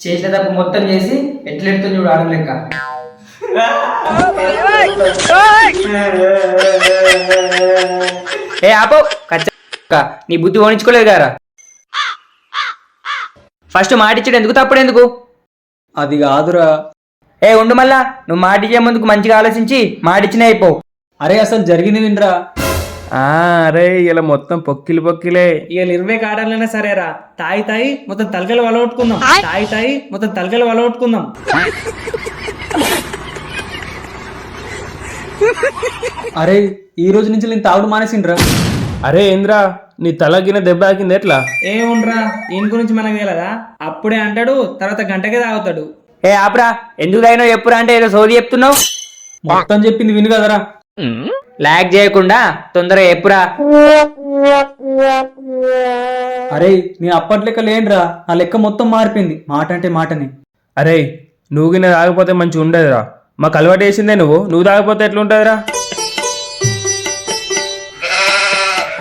చేసిన తప్పు మొత్తం చేసి ఎట్లెడుతుంది చూడు ఆడం లెక్క. ఏ ఆపో కచ్చ నీ బుద్ధి ఓడించుకోలేదు గారా. ఫస్ట్ మాటిచ్చాడు ఎందుకు తప్పుడు ఎందుకు? అది కాదురా. ఏ ఉండు మళ్ళా. నువ్వు మాటిచ్చే ముందుకు మంచిగా ఆలోచించి మాటిచ్చినే అయిపో. అరే అసలు జరిగింది వినరా ఆ, అరే ఇలా మొత్తం పొక్కిలి పొక్కిలే. ఇవాళ ఇరవై కాడాలైనా సరేరా. తాయి తాయి మొత్తం తలకలు వలగొట్టుకుందాం. తాయి తాయి మొత్తం తలకలు వలగొట్టుకుందాం. అరే ఈ రోజు నుంచి నేను తాగుడు మానేసిండ్రా. అరే ఇంద్రా నీ తలగిన దెబ్బ ఆకింది ఎట్లా? ఏముండ్రా ఈయన గురించి మనకు తెలియదా అప్పుడే అంటాడు తర్వాత గంటకే తాగుతాడు. ఏ ఆపరా ఎందుకు తగినో చెప్పురా అంటే ఏదో సోది చెప్తున్నావు? మొత్తం చెప్పింది విను కదరా. లాగ్ చేయకుండా తొందరగా చెప్పురా. అరే నేను అప్పటి లెక్క లేనురా నా లెక్క మొత్తం మారిపోయింది మాట అంటే మాటని. అరే నువ్వు గిన్నె తాగపోతే మంచి ఉండదురా. మాకు అలవాటు వేసిందే నువ్వు నువ్వు తాగపోతే ఎట్లుంటుందిరా?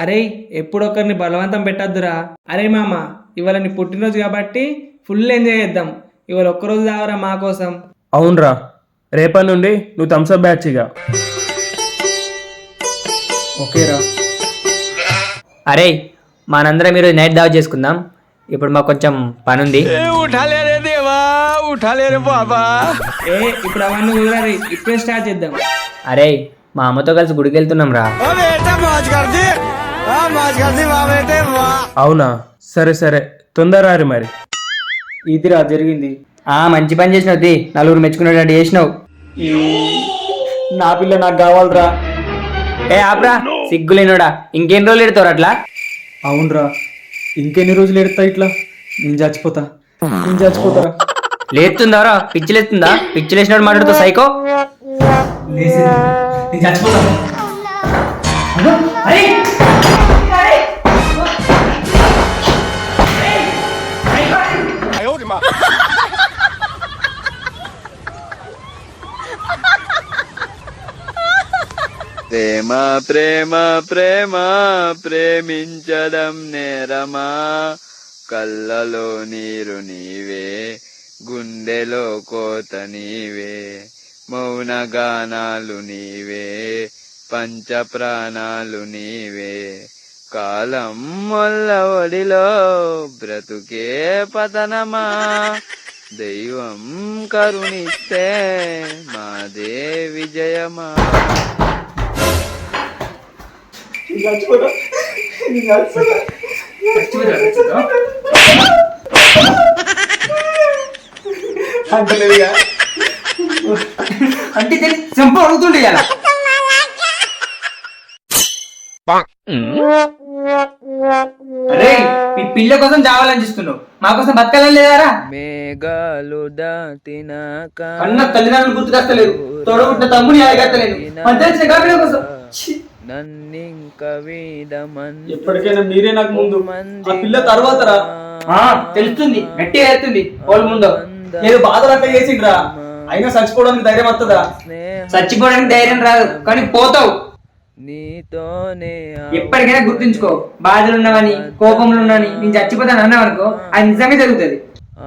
అరే ఎప్పుడొకరిని బలవంతం పెట్టద్దురా? అరే మామ ఇవాళ నీ పుట్టినరోజు కాబట్టి ఫుల్ ఎంజాయ్ చేద్దాం. ఇవాళ ఒక్కరోజు తాగరా మా కోసం? అవునరా రేపటి నుండి నువ్వు థమ్స్అప్ బ్యాచ్ ఇక. ఓకేరా. అరే మనందరం ఈరోజు నైట్ దావా చేసుకుందాం. ఇప్పుడు మాకు కొంచెం పని ఉంది ఏ ఇప్పుడు అవన్నీ కుదరాలి ఇప్పుడే స్టార్ట్ చేద్దాం. అరే మా అమ్మతో కలిసి గుడికి వెళ్తున్నాం రా అవునా? సరే సరే. తొందర రారి మరి. ఇదిరా జరిగింది. ఆ మంచి పని చేసినావు ది. నలుగురు మెచ్చుకునేటట్టు చేసినావు. నా పిల్ల నాకు కావాలరా. ఏ ఆపరా. సిగ్గులేనోడా. ఇంకేం రోజులు ఎడతారు అట్లా? అవునరా. ఇంకెన్ని రోజులు ఎడతా ఇట్లా? నేను చచ్చిపోతా. నేను చచ్చిపోతారా? లేస్తుందారా? పిచ్చిలేస్తుందా? పిచ్చిలేసినట్టు మాట్లాడుతూ సైకో. లేచింది. నేను చచ్చిపోతా. ప్రేమ ప్రేమ ప్రేమ ప్రేమించడం నేరమా? కళ్ళలో నీరు నీవే గుండెలో కోత నీవే మౌన గానాలు నీవే పంచ ప్రాణాలు నీవే. కాలం వల్ల ఒడిలో బ్రతుకే పతనమా? దైవం కరుణిస్తే మాదే విజయమా? అంటే చెంప అడుగుతుండే ఇలా అరే మీ పిల్ల కోసం చావాలని చూస్తున్నావు మా కోసం బతకాలని లేదారా? మేఘాలు దాటినాక కన్న తల్లిదండ్రులు గుర్తుకొస్తలేదు తోడబుట్టిన తమ్ముని మధ్య వచ్చిన కాపిల కోసం? ఎప్పటికైనా మీరే నాకు ముందు. ఆ పిల్ల తర్వాతరా ఆ, తెలుస్తుంది. గట్టిగా ఎత్తుంది వాళ్ళ ముందు. ఏదో బాధలు అట్లా చేసిండ్రా. అయినా చచ్చిపోవడానికి ధైర్యం వస్తుందా చచ్చిపోవడానికి ధైర్యం రాదు. కానీ పోతావు. నీతోనే ఎప్పటికైనా గుర్తుంచుకో. బాధలు ఉన్నవని కోపంలో ఉన్నవని నేను చచ్చిపోతాను అన్నావు అనుకో అది నిజంగా జరుగుతుంది.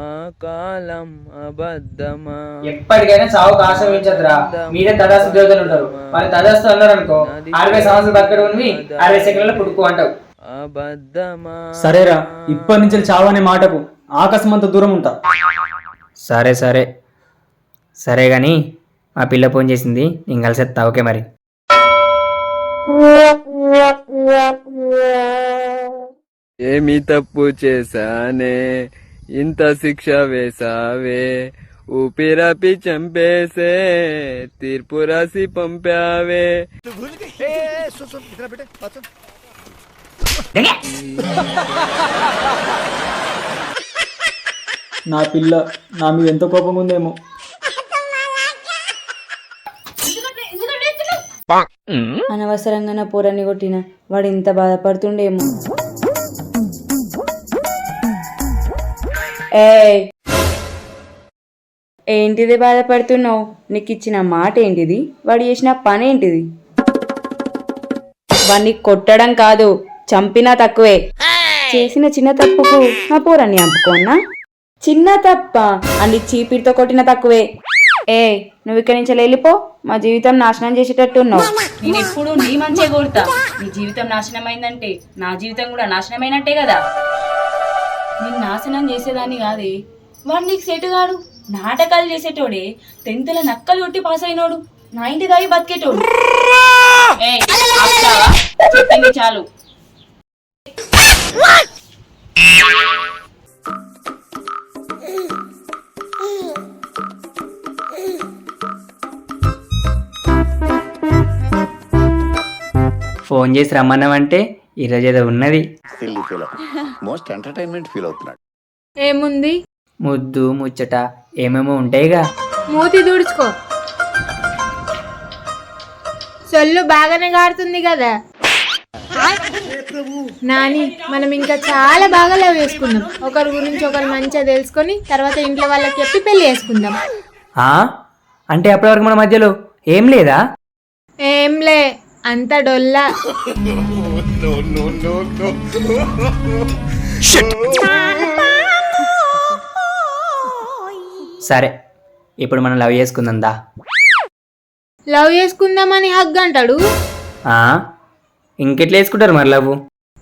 ఆ కాలం అబద్ధమా? ఎప్పటికైనా సావుకు ఆశ్రమించదురా మీరే తదాస్తు దేవతలు ఉంటారు. వాళ్ళు తదాస్తు అన్నారు అనుకో అరవై సంవత్సరాలు బతకడం ఉన్నవి అరవై సెకండ్లలో పుట్టుకో అంటావు. అబద్ధమా? సరేరా ఇప్పటి నుంచి చావనే మాటకు ఆకాశమంత దూరం ఉంటా. సరే సరే. సరే కానీ మా పిల్ల ఫోన్ చేసింది నేను కలిసేస్తా ఓకే మరి. ఏమి తప్పు చేశానే? ఇంత శిక్ష వేసావే ఊపిరాపి చంపేసే తీర్పు రాసి పంపావే. నా పిల్ల నా మీద ఎంత కోపంగా ఉందేమో. అనవసరంగా నా పూరని కొట్టిన వాడు ఇంత బాధపడుతుండేమో. ఏంటిది బాధపడుతున్నావు? నీకు ఇచ్చిన మాట ఏంటిది వాడు చేసిన పని ఏంటిది వాడిని కొట్టడం కాదు చంపినా తక్కువే. చేసిన చిన్న తప్పుకు నా పూరని చంపుకోన్నా చిన్న తప్ప అని చీపిడితో కొట్టిన తక్కువే. ఏ నువ్వు ఇక్కడి నుంచి వెళ్ళిపో. మా జీవితం నాశనం చేసేటట్టు ఉన్నావు నేను ఎప్పుడు నీ మంచిగా కొడతా. నీ జీవితం నాశనం అయిందంటే నా జీవితం కూడా నాశనమైనట్టే కదా. నేను నాశనం చేసేదాన్ని కాదే. వాడు నీకు సెట్ గాడు నాటకాలు చేసేటోడే. టెన్త్ల నక్కలు కొట్టి పాస్ అయినోడు. నా ఇంటి దాగి బతికేటోడు? చెప్పింది చాలు. ఫోన్ చేసి రమ్మన్నామంటే ఈరోజు ఏదో ఉన్నది మోస్ట్ ఎంటర్టైన్మెంట్ ఫీల్ అవుతున్నాడు. ఏముంది? ముద్దు ముచ్చట ఏమేమో ఉంటాయిగా. మూతి తుడుచుకో సొల్లు బాగానే గాడుతుంది కదా. నాని మనం ఇంకా చాలా బాగా లవ్ చేసుకుందాం ఒకరి గురించి ఒకరు మంచిగా తెలుసుకొని తర్వాత ఇంట్లో వాళ్ళకి చెప్పి పెళ్ళి చేసుకుందాం. ఆ? అంటే అప్పటి వరకు మన మధ్యలో ఏం లేదా? ఏంలే అంత డొల్లా. సరే ఇప్పుడు మనం లవ్ చేసుకుందాం దా. లవ్ చేసుకుందామని హగ్ అంటాడు? ఆ? ఇంకెట్లా వేసుకుంటారు మరి లవ్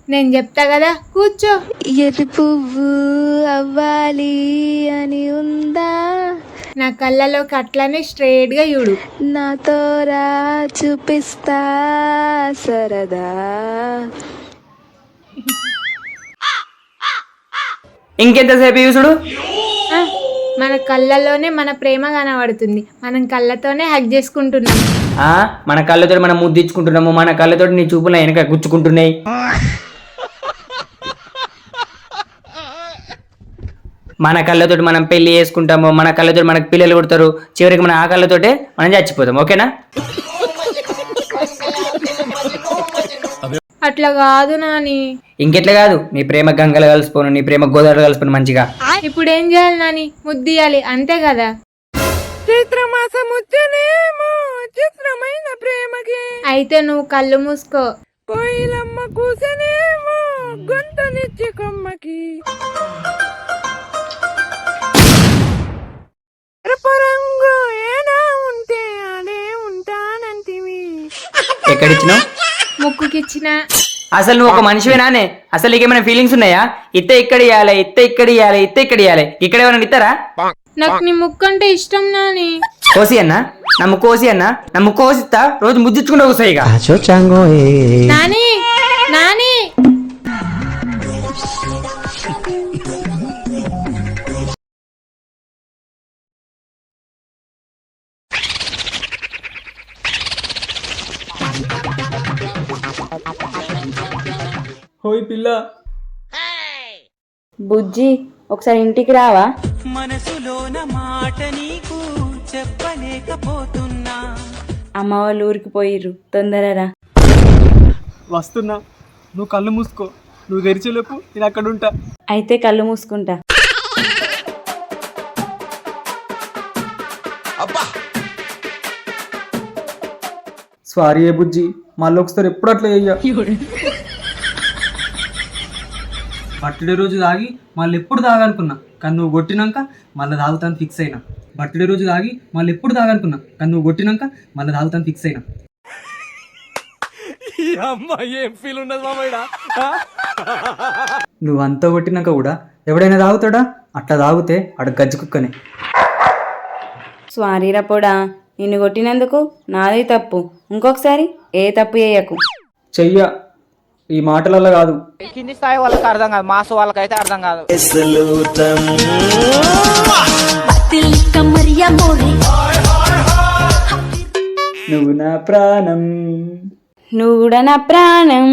నేను చెప్తా కదా కూర్చో. ఎర్రి పువ్వు అవ్వాలి అని ఉందా? నా కళ్ళలోకి అట్లనే స్ట్రైట్గా చూడు. నాతో రా చూపిస్తా సరదా. ఇంకెంతసేపు చూసుడు మన కళ్ళల్లోనే మన ప్రేమ కనబడుతుంది. మనం కళ్ళతోనే హగ్ చేసుకుంటున్నాం. ఆ? మన కళ్ళతో మనం ముద్దిచ్చుకుంటున్నాము మన కళ్ళతో నీ చూపుల వెనక గుచ్చుకుంటున్నాయి. మన కళ్ళతోటి మనం పెళ్ళి చేసుకుంటాము మన కళ్ళతో మనకు పిల్లలు పుడతారు చివరికి మన ఆ కళ్ళతోటే మనం చచ్చిపోతాం ఓకేనా? అట్లా కాదు నాని. ఇంకెట్లా కాదు? నీ ప్రేమ గంగలు కలిసిపోను నీ ప్రేమ గోదావరి కలిసిపోను మంచిగా. ఇప్పుడు ఏం చేయాలి నాని? ముద్దియాలి అంతే కదా? చిత్రమైన ప్రేమకి. అయితే నువ్వు కళ్ళు మూసుకో. కోయిలమ్మ కూసనేమో గొంతనిచ్చి కొమ్మకి. ఎక్కడిచ్చినావు? ముక్కుకిచ్చిన. అసలు నువ్వు ఒక మనిషివేనానే అసలు నీకు ఏమైనా ఫీలింగ్స్ ఉన్నాయా? ఇత్త ఇక్కడ ఇవ్వాలి ఇత్త ఇక్కడ ఇవ్వాలి ఇత్త ఇక్కడ ఇవ్వాలి ఇక్కడ ఏమైనా ఇస్తారా నాకు నీ ముక్కు అంటే ఇష్టం నాని. కోసి అన్న నమ్ము కోసి అన్న నమ్ము కోసిస్తా రోజు ఇక. నాని నాని పిల్ల. బుజ్జి ఒకసారి ఇంటికి రావా? అమ్మ వాళ్ళు ఊరికి పోయిర్రు. తొందరరా వస్తున్నా. నువ్వు కళ్ళు మూసుకో. నువ్వు తెరిచేలోపు నేను అక్కడ ఉంటా. అయితే కళ్ళు మూసుకుంటా. సారీ ఏ బుజ్జి. మళ్ళీ ఒకసారి ఎప్పుడు అట్లా చెయ్య? బర్త్డే రోజు తాగి మళ్ళీ ఎప్పుడు తాగనుకున్నా. కానీ నువ్వు కొట్టినాక మళ్ళీ తాగుతాను ఫిక్స్ అయినా. బర్త్డే రోజు తాగి మళ్ళీ ఎప్పుడు తాగనుకున్నా. కానీ నువ్వు కొట్టినాక మళ్ళీ తాగుతాను ఫిక్స్ అయినా. నువ్వు అంతా కొట్టినాక కూడా ఎవడైనా తాగుతాడా? అట్లా తాగితే ఆడ గజ్జి కుక్కనే. స్వారీరా పొడా. నిన్ను కొట్టినందుకు నాది తప్పు. ఇంకొకసారి ఏ తప్పు చేయకు. చెయ్య. ఈ మాటలలో కాదు. కింది స్థాయి వాళ్ళకి అర్థం కాదు మాస్ వాళ్ళకైతే అర్థం కాదు. నువ్వు నా ప్రాణం. నువ్వు కూడా నా ప్రాణం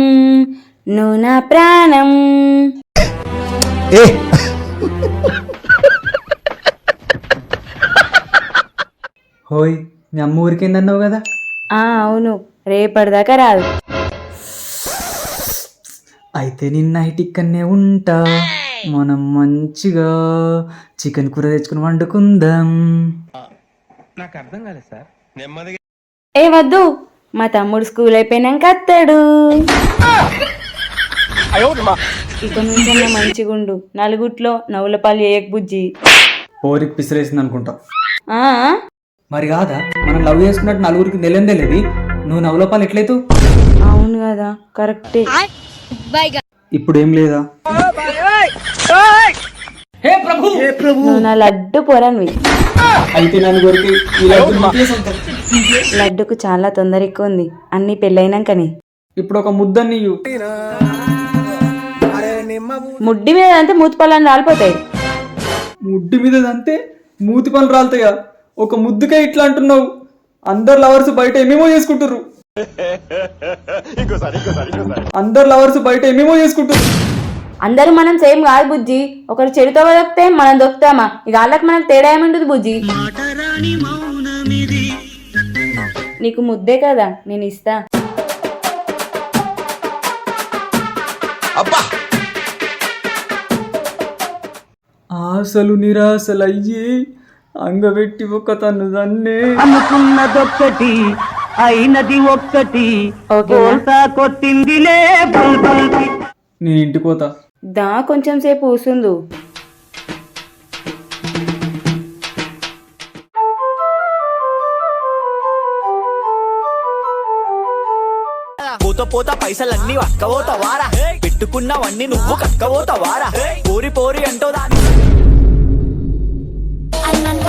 నువ్వు నా ప్రాణం. హోయ్ మీ అమ్మ ఊరికేందన్నావు కదా? ఆ అవును రేపటిదాకా రాదు. అయితే నిన్న నైట్ ఇక్కడనే ఉంటా. మనం మంచిగా చికెన్ కూర తెచ్చుకుని వండుకుందాం. ఏ వద్దు మా తమ్ముడు స్కూల్ అయిపోయినాక వస్తాడు ఇక నుంచి మంచిగుండు నలుగుట్లో నవ్వులపాలు ఏయక బుజ్జి. పోరికి పిసిరేసింది అనుకుంటా. ఆ? మరి కాదా మనం లవ్ చేసుకున్నట్టు నలుగురికి తెలియదే. లేదు నువ్వు నవ్వులోపాలు ఎట్లయితు అవును కదా కరెక్టే. ఇప్పుడు ఏం లేదా నువ్వు నా లడ్డు పొరన్వి. అయితే నన్ను కొరికి ఈ లడ్డు సొంతం. లడ్డుకు చాలా తొందర ఎక్కువ ఉంది. అన్ని పెళ్ళైనాకనే. ఇప్పుడు ఒక ముద్దని. ముడ్డి మీద అంతే మూతిపళ్ళని రాలిపోతాయి. ముడ్డి మీద అంతే మూతి పనులు రాలుతాయా ఒక ముద్దుకే ఇట్లా అంటున్నావు. అందరు లవర్స్ బయట ఏమేమో చేసుకుంటారు అందరు లవర్స్ బయట ఏమేమో చేసుకుంటారు అందరూ మనం సేమ్ కాదు బుజ్జి. ఒకరు చెడుతో దొక్కితే మనం దొక్కుతామా? ఇక వాళ్ళకి మనకు తేడా ఏముంటుంది బుజ్జి. నీకు ముద్దే కదా నేను ఇస్తా. ఆశలు నిరాశలు అయ్యి అంగబెట్టి ఒక తను దన్నే అనుకున్నదొక్కటి అయినది ఒక్కటి. ఓకేనా? కొట్టిందిలే నేను ఇంటికి పోతా. దా కొంచెం సేపు కూసుందు పోత పోత పైసలన్నీ అక్కబోతావారా పెట్టుకున్నవన్నీ నువ్వు కక్కబోతావారా? పోరి పోరి అంటో దాని అన్నంత